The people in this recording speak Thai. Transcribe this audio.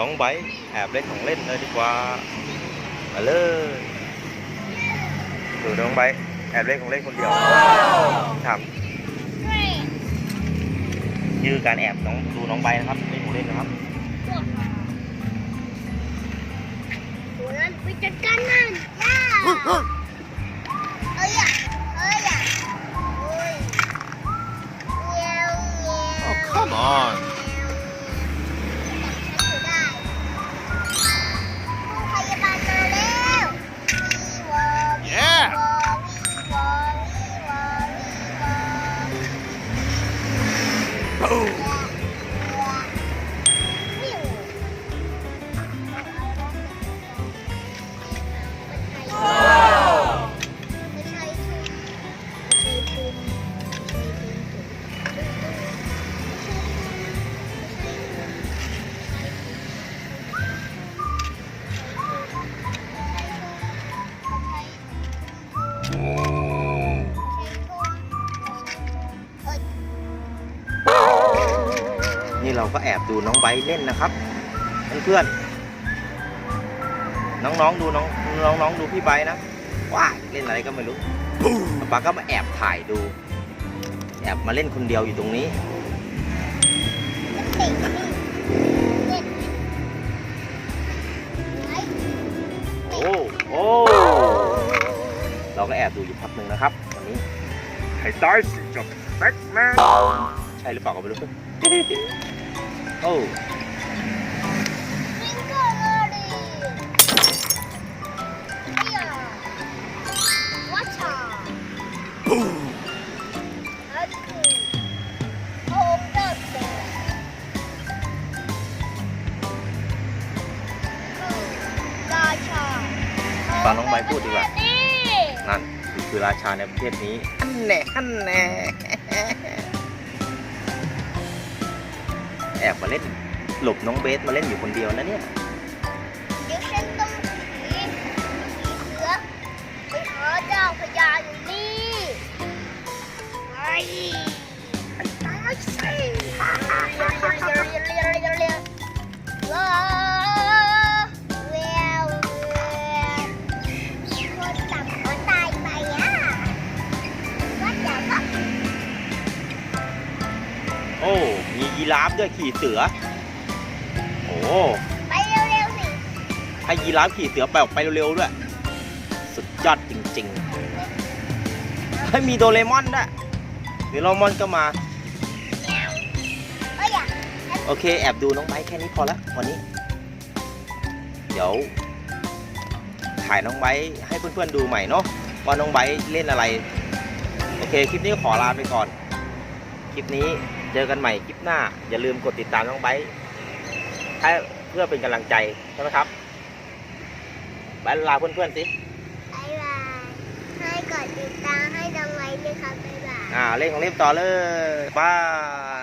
น้องไบร์ทแอบเล่นของเล่นเลยดีกว่ามาเลยดูน้องไบร์ทแอบเล่นของเล่นคนเดียวถามยือการแอบน้องดูน้องไบร์ทนะครับเล่นของเล่นนะครับ นี่เราก็แอบดูน้องไบร์ทเล่นนะครับเพื่อนๆน้องๆดูน้องน้องๆดูพี่ไบร์ทนะว้ายเล่นอะไรก็ไม่รู้ป๊าก็มาแอบถ่ายดู แอบมาเล่นคนเดียวอยู่ตรงนี้โอ้โอ้เราก็แอบดูอยู่พักหนึ่งนะครับวันนี้ให้ตายสิเจบแบ็กแมนใช่หรือเปล่าก็ไม่รู้ โอ้ฟังน้องไบร์ทพูดดีกว่า นั่น คือราชาในประเทศนี้อันแน่อันแน่ แอบมาเล่น หลบน้องเบสมาเล่นอยู่คนเดียวนะเนี่ยเดี๋ยวฉันต้องหนีเสือไปหาเจ้าพญาอยู่ ราฟด้วยขี่เสือ โอ้ไปเร็วๆสิให้ยีราฟขี่เสือไปออกไปเร็วๆด้วย สุดยอดจริงๆให้มีโดเรมอนด้วยเดี๋ยวโดเรมอนก็มา เอ้ยอะโอเค แอบดูน้องไบร์ทแค่นี้พอละวันนี้ เดี๋ยว ถ่ายน้องไบร์ทให้เพื่อนๆดูใหม่เนาะว่าน้องไบร์ทเล่นอะไร โอเค คลิปนี้ขอลาไปก่อน คลิปนี้ เจอกันใหม่คลิปหน้า อย่าลืมกดติดตามน้องไบร์ทให้เพื่อเป็นกำลังใจใช่ไหมครับไบร์ทลาเพื่อนๆสิบ๊ายบายให้กดติดตามให้ดังไว้ด้วยครับบ๊ายบายอ่าเล่นของเล่นต่อเลยบาย